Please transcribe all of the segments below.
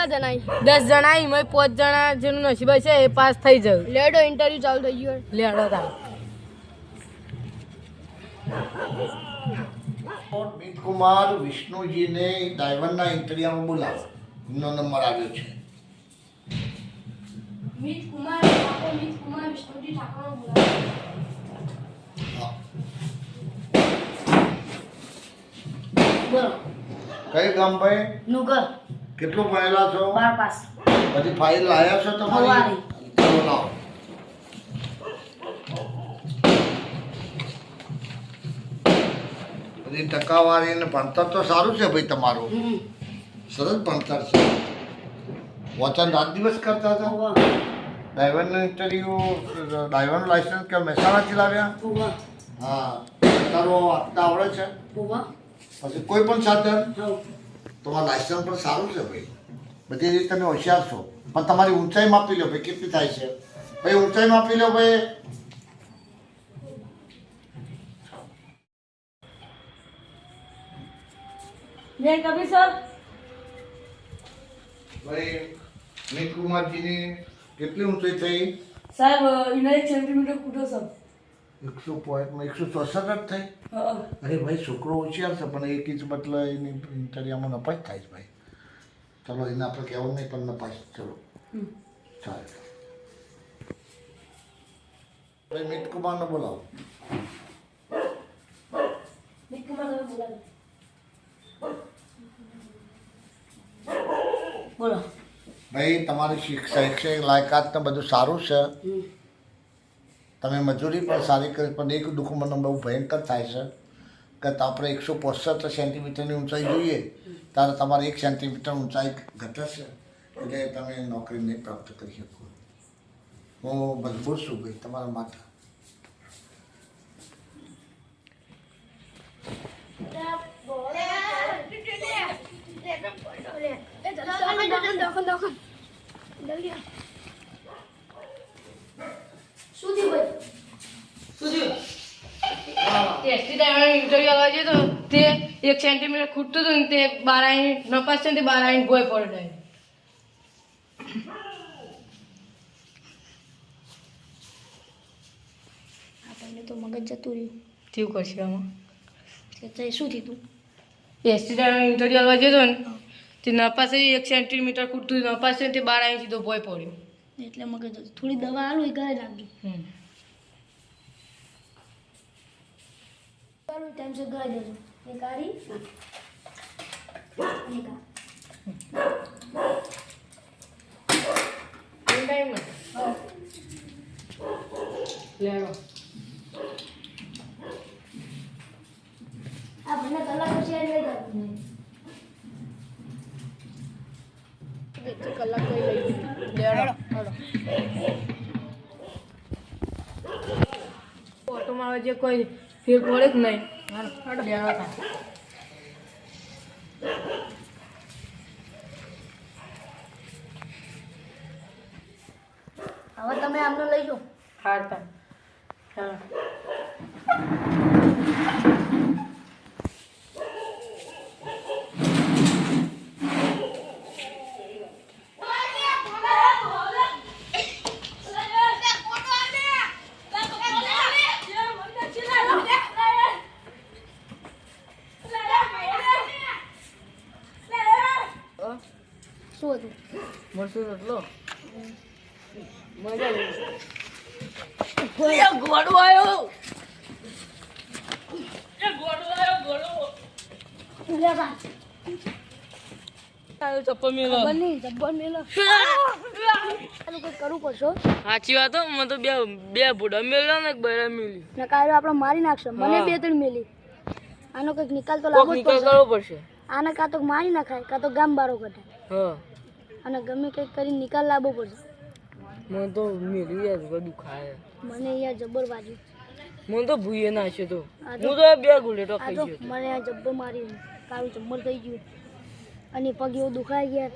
કેટલા જણા દસ જણા એમાં પાંચ જણા જેનું નસીબ છે એ પાસ થઈ જાય. લેડો ઇન્ટરવ્યુ ચાલુ થઈ ગયો. લેડો તા કુમાર વિષ્ણુજીને ડાયવરના ઇન્ટરવ્યુમાં બોલાવો. એમનો નંબર આવ્યો છે. મિત કુમાર મિત કુમાર વિષ્ણુજી ઠાકોર હા. કઈ ગામ ભાઈ? નુગર. કેટલું ભણેલા છો? બાર પાસ. બધી ફાઇલ લાયા છો તમારી. ચલો લાવો. બધી ટકાવારી ને ભણતર તો સારું છે ભાઈ તમારું. સરસ ભણતર છે. વચન રાત દિવસ કરતા હતા? ડ્રાઈવરનું ઇન્ટરવ્યુ ડ્રાઈવરનું લાયસન્સ કે મહેસાણાથી લાવ્યા? હા. તારો આપતા આવડે છે. પછી કોઈ પણ સાધન? તમારું લાઇસન્સ પણ સારું છે ભાઈ. બધી રીતે તમે હોશિયાર છો. પણ તમારી ઊંચાઈ માપી લો ભાઈ કેટલી થાય છે? ભાઈ ઊંચાઈ માપી લો ભાઈ. જય કબીર સર. ભાઈ મિત કુમારજીની કેટલી ઊંચાઈ થઈ? સાહેબ એના સેન્ટીમીટર કૂટો સર એકસો પોઈન્ટમાં એકસો ચોસઠ જ થઈ. અરે ભાઈ છોકરો હોશિયાર છે પણ એક ઇંચ બદલે એની ઇન્ટરવ્યુમાં નપાસ થાય છે ભાઈ. ચલો એને આપણે કહેવું નહીં પણ નપાસ. ચલો. ચાલે. ભાઈ મિત કુમારને બોલાવો. બોલો. ભાઈ તમારી શિક્ષ- શૈક્ષણિક લાયકાત ને બધું સારું છે. હમ. તમે મજૂરી પણ સારી કરી, પણ એક દુઃખ મને બહુ ભયંકર થાય છે કે આપણે એકસો પોસઠ સેન્ટીમીટરની ઊંચાઈ જોઈએ, ત્યારે તમારે એક સેન્ટીમીટર ઊંચાઈ ઘટશે એટલે તમે નોકરી નહીં પ્રાપ્ત કરી શકો. હું મજબૂર છું ભાઈ તમારા માટે શું થયું ભાઈ એસટી ડ્રાઈવર ઇન્ટરવ્યુ આવવા જઈએ તો તે એક સેન્ટીમીટર ખૂટતું હતું ને તે બાર આઈ નપાસ છે ને તે બાર આઈ ભોય પડે આપણને તો મગજ જતું રહ્યું. થયું કરશે આમાં. કે શું થયું એસટી ડ્રાઈવર ઇન્ટરવ્યુ આવવા જતો ને તે નપાસ એક સેન્ટીમીટર ખૂટતું હતું નપાસ છે તે બાર આઈ સીધો ભોય પડ્યો. એટલે મગજ થોડી દવા આલું એ ઘરે લાગી. હમ. ટાઈમ છે ઘરે જજો એક આરી આ એ ટાઈમ ને લેવો આ મને કલાક પછી લઈ જાવ કલાક પછી લઈ લેવડો ઓટોમાં હવે જે કોઈ ફેર પડે જ નહીં હવે તમે આમનું લઈ જાઓ હાડતા. ચાલો શું હતું મળશું રોટલો મજા આવી ગોડો આવ્યો લે બા ચપ્પલ મેલો ખબર નહીં જબ્બર મેલો. આનું કંઈક કરવું પડશે હો. સાચી વાત હો મને તો બે બે બુડા મેલ્યા ને બરા મેલી. આપણે મારી નાખશે. મને બે ત્રણ મેલી. આનો કંઈક નિકાલ તો લાવવો જ નિકાલ પડશે. કરવો પડશે. આને કાં તો મારી નાખાય કાં તો ગામ બારો કઢાય હા. અને ગમે કંઈક કરીને નિકાલ લાવવો પડશે. મને તો મેલી યાર બધું ખાય. મને યાર જબ્બર વાગ્યું મને તો ભૂયે નાખ્યો તો. હું તો- બે ગુલેટો ખાઈ ગયો મને આ જબ્બર મારી કાવ જમ્મર થઈ ગયું. અને પગ એવો દુખાય ગયા.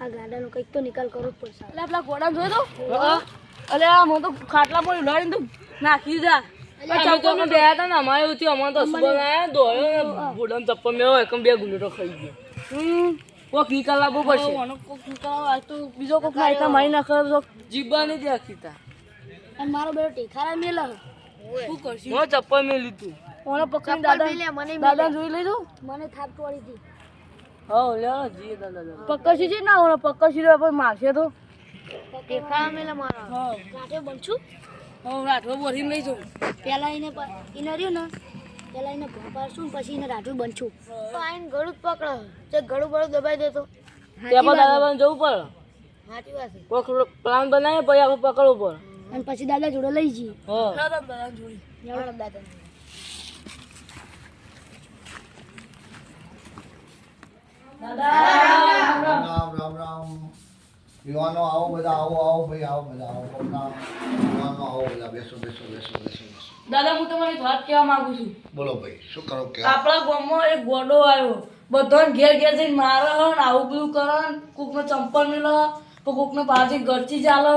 આ ગાડાનો કંઈક તો નિકાલ કરવો જ પડશે. એટલે આપણા ઘોડા જોયો તો અલે આ મને તો ખાટલા પર ઉડાડીને તું નાખી જા. અમે તો અમે ગયા હતા ને અમારે એવું થયું અમારે તો સુબહ આયા દોડ્યો ને બુડા ચપ્પલ મેળવો એકમ બે ગુલેટો ખાઈ ગયો. હમ. કોક નિકાલ લાવવો પડશે. કોક નિકાલ તો બીજો કોક નાયકા મારી નાખે. તો જીવવાની જ આખી તા અને મારો બેટો ટેખારા મેલા શું કરશું? હું ચપ્પલ મેં લીધું. ઓને પકડી દાદા મને દાદા જોઈ લીધું? મને થાપ પડી હતી હા લે જી દાદા પકડશી છે? ના ઓને પકડશી રે પછી મારશે તો. ટેખારા મેલા મારો. હા. કાંઠે બનશું? હું રાઠો બોરીને લઈ જાઉં. પેલા એને એને રહ્યું ને પેલા એને ને પછી એને રાઠું બનશું. તો આઈને ગળું જ પકડો. જે ગળું બળું દબાઈ દેતો ત્યાં દાદા જવું પડે. સાચી વાત છે. કોક પ્લાન બનાવીએ પછી આપણે પકડવું પડે. અને પછી દાદા જોડે લઈ જઈએ. દાદા. યુવાનો આવો બધા આવો આવો ભાઈ આવો બધા આવો. યુવાનો આવો બધા બેસો બેસો બેસો બેસો બેસો. દાદા હું તમારી એક વાત કહેવા માંગુ છું. બોલો ભાઈ શું કરો કે? આપણા ગામમાં એક ગોડો આવ્યો. બધાને ઘેર ઘેર જઈને મારે ને આવું બધું કરે કોકને ચંપલ મિલે તો કોકને પાછી ગરચી ચાલે.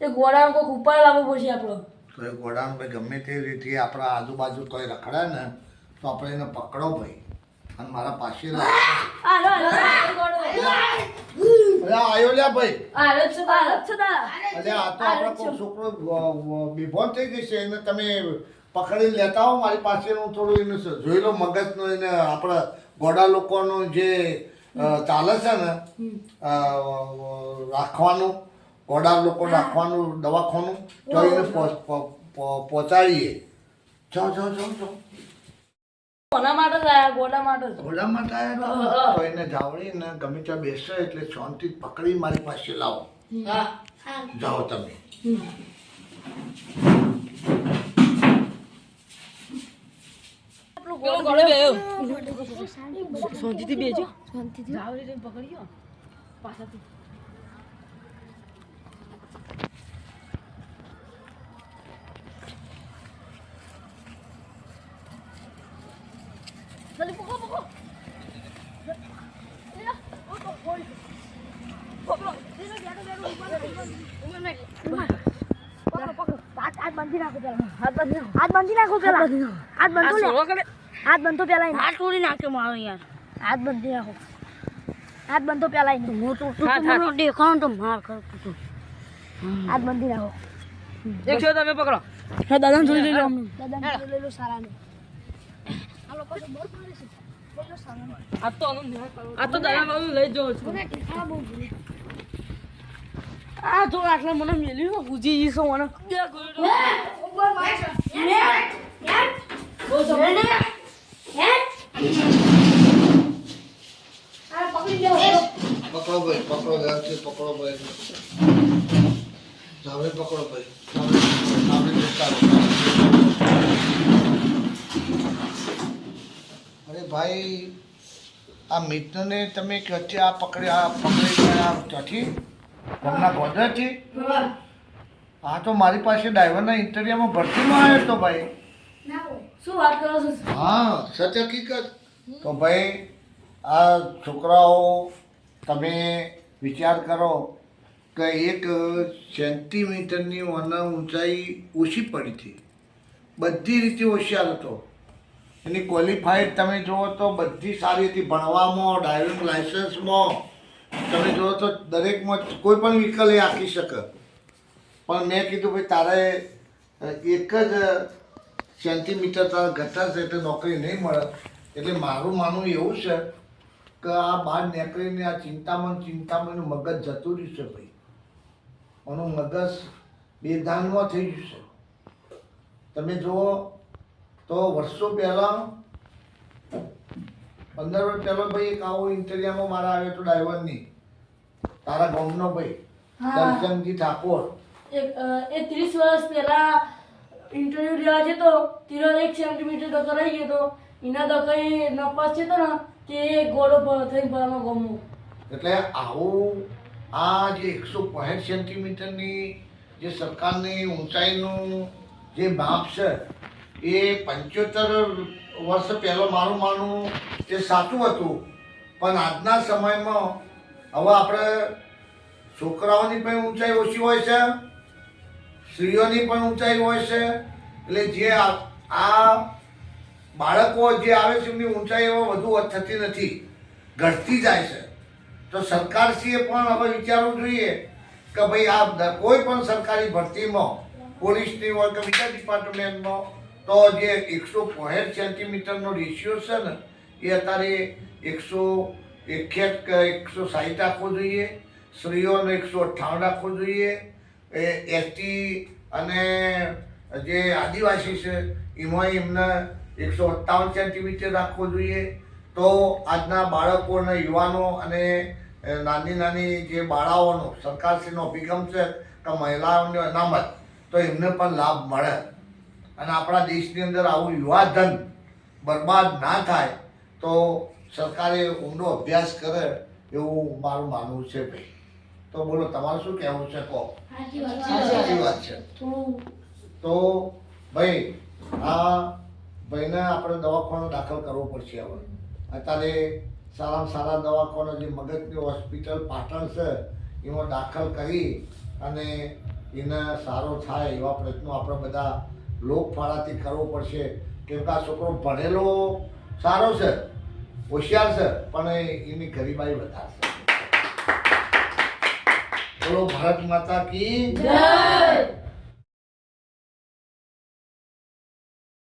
એ ગોડાને કોઈક ઉપાય લાવવો પડશે આપણો. તો એ ઘોડાનું ભાઈ ગમે તે રીતે આપણા આજુબાજુ કોઈ રખડે ને તો આપણે એને પકડો ભાઈ. અને મારા પાસે લાવો. આયો લ્યા ભાઈ. આ લો છે અરે આ તો આપણો છોકરો વ- થઈ ગઈ છે એને તમે પકડીને લેતા આવો મારી પાસેનું થોડું એને જોઈ લો મગજનો એને આપણા ગોડા લોકોનું જે ચાલે છે ને રાખવાનું ગોડા લોકો રાખવાનું દવાખાનું તો એને પહોંચ- પહોંચ- પહોંચ- પહોંચાડીએ. જાઓ જાઓ જાઓ જાઓ. કોના માટે ગોડા માટે જ. ઘોડા માટે આવ્યા તો? એને જાવડીને ગમે ત્યાં બેસે એટલે શાંતિ પકડી મારી પાસે લાવો. જાઓ તમે. પકડો પકડો હાથ બાંધી નાખો પેલા હાથ બાંધી નાખો પેલા હાથ બાંધો લે હાથ બાંધો પેલા હાથ તોડી નાખ્યો મારો યાર હાથ બાંધી નાખો હાથ બાંધો પેલા એને. હાથ, હાથ. દેખાણ તો માર કર હાથ બાંધી નાખો એક છો તમે પકડો દાદાને દાદા જોઈ લઈ લો અમને દાદા લઈ લો સારા ને આ છે લઈ જવો છું આ જો આટલા મને મેલ્યું પૂજી જઈશું મને પકડો ભાઈ પકડો વ્યવસ્થિત પકડો ભાઈ પકડો ભાઈ જાવડે જાવડે નિકાલો. અરે ભાઈ આ મિત્રને તમે ક્યાંથી આ પકડી આ પકડી ગયા ત્યાંથી હમણાં ગોધરાથી? હા તો મારી પાસે ડ્રાઈવરના ઇન્ટરવ્યુમાં ભરતીમાં આવ્યો હતો ભાઈ. શું વાત કરો છો હા સત્ય હકીકત. તો ભાઈ આ છોકરાઓ તમે વિચાર કરો કે એક સેન્ટીમીટરની મને ઊંચાઈ ઓછી પડી હતી. બધી રીતે હોશિયાર હતો. એની ક્વોલિફાઈડ તમે જુઓ તો બધી સારી હતી. ભણવામાં ડ્રાઇવિંગ લાઇસન્સમાં તમે જુઓ તો દરેકમાં કોઈ પણ વ્હીકલ એ આંકી શકે. પણ મેં કીધું ભાઈ, તારે એક જ સેન્ટીમીટર તારે ઘટા છે એટલે નોકરી નહીં મળે. એટલે મારું માનવું એવું છે કે આ બહાર નીકળીને આ ચિંતામાં ને ચિંતામાં એનું મગજ જતું રહ્યું છે ભાઈ. એનું મગજ બેધાનમાં થઈ ગયું છે. તમે જુઓ તો વર્ષો પહેલાં પંદર વર્ષ પહેલાં ભાઈ એક આવો ઇન્ટરવ્યુમાં મારા આવ્યો હતો ડ્રાઈવરની તારા ગામનો ભાઈ દર્શનજી ઠાકોર. એ ત્રીસ વર્ષ પહેલા ઇન્ટરવ્યુ લેવા જતો તીરો એક સેન્ટીમીટર ડકો રહી ગયો તો એના ડકાઈ નપાસ છે તો ને તે ગોળો પર થઈ પડવાનો ગમો એટલે આવું આ જે એકસો પાંઠ સેન્ટીમીટરની જે સરકારની ઊંચાઈનું જે માપ છે એ પંચોતેર વર્ષ પહેલો મારું માનવું એ સાચું હતું. પણ આજના સમયમાં હવે આપણે છોકરાઓની પણ ઊંચાઈ ઓછી હોય છે, સ્ત્રીઓની પણ ઊંચાઈ હોય છે. એટલે જે આ બાળકો જે આવે છે એમની ઊંચાઈ હવે વધુ થતી નથી. ઘટતી જાય છે. તો સરકારશ્રીએ પણ હવે વિચારવું જોઈએ કે ભાઈ આ કોઈ પણ સરકારી ભરતીમાં, પોલીસની હોય કે બીજા ડિપાર્ટમેન્ટમાં તો જે એકસો પોઈન્ટ સેન્ટીમીટરનો રેશિયો છે ને, એ અત્યારે એકસો એક્યાત એકસો સાહીઠ રાખવો જોઈએ, સ્ત્રીઓનો એકસો અઠ્ઠાવન રાખવો જોઈએ, એ એસટી અને જે આદિવાસી છે એમાં એમને એકસો અઠ્ઠાવન સેન્ટીમીટર રાખવો જોઈએ. તો આજના બાળકો અને યુવાનો અને નાની નાની જે બાળાઓનો, સરકારશ્રીનો અભિગમ છે કે મહિલાઓની અનામત, તો એમને પણ લાભ મળે. અને આપણા દેશની અંદર આવું યુવાધન બરબાદ ના થાય તો સરકારે ઊંડો અભ્યાસ કરે એવું મારું માનવું છે ભાઈ. તો બોલો તમારે શું કહેવું છે? કહો. સાચી વાત છે. તો ભાઈ આ ભાઈને આપણે દવાખાનો દાખલ કરવો પડશે હવે. અત્યારે સારામાં સારા દવાખાના જે મગજની હોસ્પિટલ પાટણ છે એમાં દાખલ કરી અને એને સારો થાય એવા પ્રયત્નો આપણે બધા લોકફાળાથી કરવો પડશે. કેમ કે આ છોકરો ભણેલો સારો છે, હોશિયાર છે, પણ એની ગરીબાઈ વધારશે બોલો, ભારત માતા કી જય!